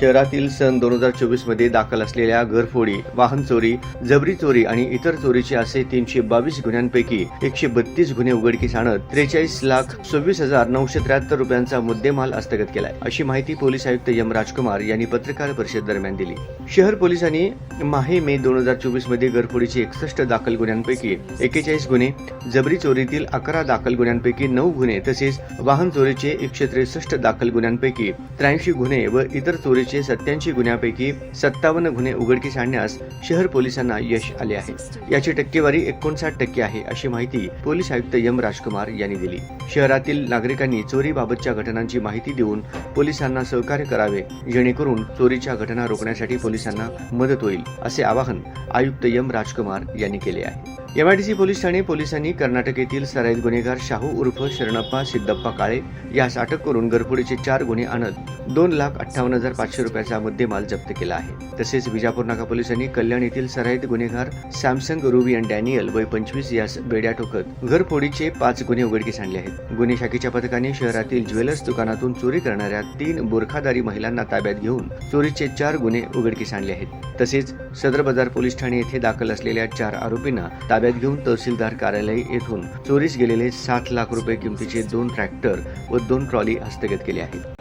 शहरातील सन दोन हजार चोवीसमध्ये दाखल असलेल्या घरफोडी वाहन चोरी जबरी चोरी आणि इतर चोरीचे असे तीनशे बावीस गुन्ह्यांपैकी एकशे बत्तीस गुन्हे उघडकीस आणत त्रेचाळीस लाख सव्वीस हजार नऊशे त्र्याहत्तर रुपयांचा मुद्देमाल हस्तगत केलाय अशी माहिती पोलीस आयुक्त एम राजकुमार यांनी पत्रकार परिषद दरम्यान दिली. शहर पोलिसांनी माहे मे दोन हजार चोवीसमध्ये घरफोडीचे एकसष्ट दाखल गुन्ह्यांपैकी एकेचाळीस गुन्हे जबरी चोरीतील अकरा दाखल गुन्ह्यांपैकी नऊ गुन्हे तसेच वाहन चोरीचे एकशे त्रेसष्ट दाखल गुन्ह्यांपैकी त्र्याऐंशी गुन्हे व इतर चोरी चोरीचे सत्याऐंशी गुन्ह्यांपैकी सत्तावन्न गुन्हे उघडकीस आणण्यास शहर पोलिसांना यश आले आहे. याची टक्केवारी एकोणसाठ टक्के आहे अशी माहिती पोलीस आयुक्त यम राजकुमार यांनी दिली. शहरातील नागरिकांनी चोरीबाबतच्या घटनांची माहिती देऊन पोलिसांना सहकार्य करावे जेणेकरून चोरीच्या घटना रोखण्यासाठी पोलिसांना मदत होईल असे आवाहन आयुक्त यम राजकुमार यांनी केले आहे. एमआयडीसी पोलीस ठाणे पोलिसांनी कर्नाटक येथील सराईत गुन्हेगार शाहू उर्फ शरणप्पा सिद्धप्पा काळे यास अटक करून घरफोडीचे चार गुन्हे आणत दोन लाख अठ्ठावन्न हजार पाचशे रुपयाचा मुद्देमाल जप्त केला आहे. तसेच विजापूर नाका पोलिसांनी कल्याण येथील सराईत गुन्हेगार सॅमसंग रुबी अँड डॅनियल वय पंचवीस यास बेड्या ठोकत घरफोडीचे पाच गुन्हे उघडकीस आणले आहेत. गुन्हे शाखेच्या पथकाने शहरातील ज्वेलर्स दुकानातून चोरी करणाऱ्या तीन बुरखादारी महिलांना ताब्यात घेऊन चोरीचे चार गुन्हे उघडकीस आणले आहेत. तसेच सदर बाजार पोलीस ठाणे येथे दाखल असलेल्या चार आरोपींना ताब्यात घेऊन तहसीलदार कार्यालय येथून चोरीस गेलेले सात लाख रुपये किमतीचे दोन ट्रॅक्टर व दोन ट्रॉली हस्तगत केले आहेत.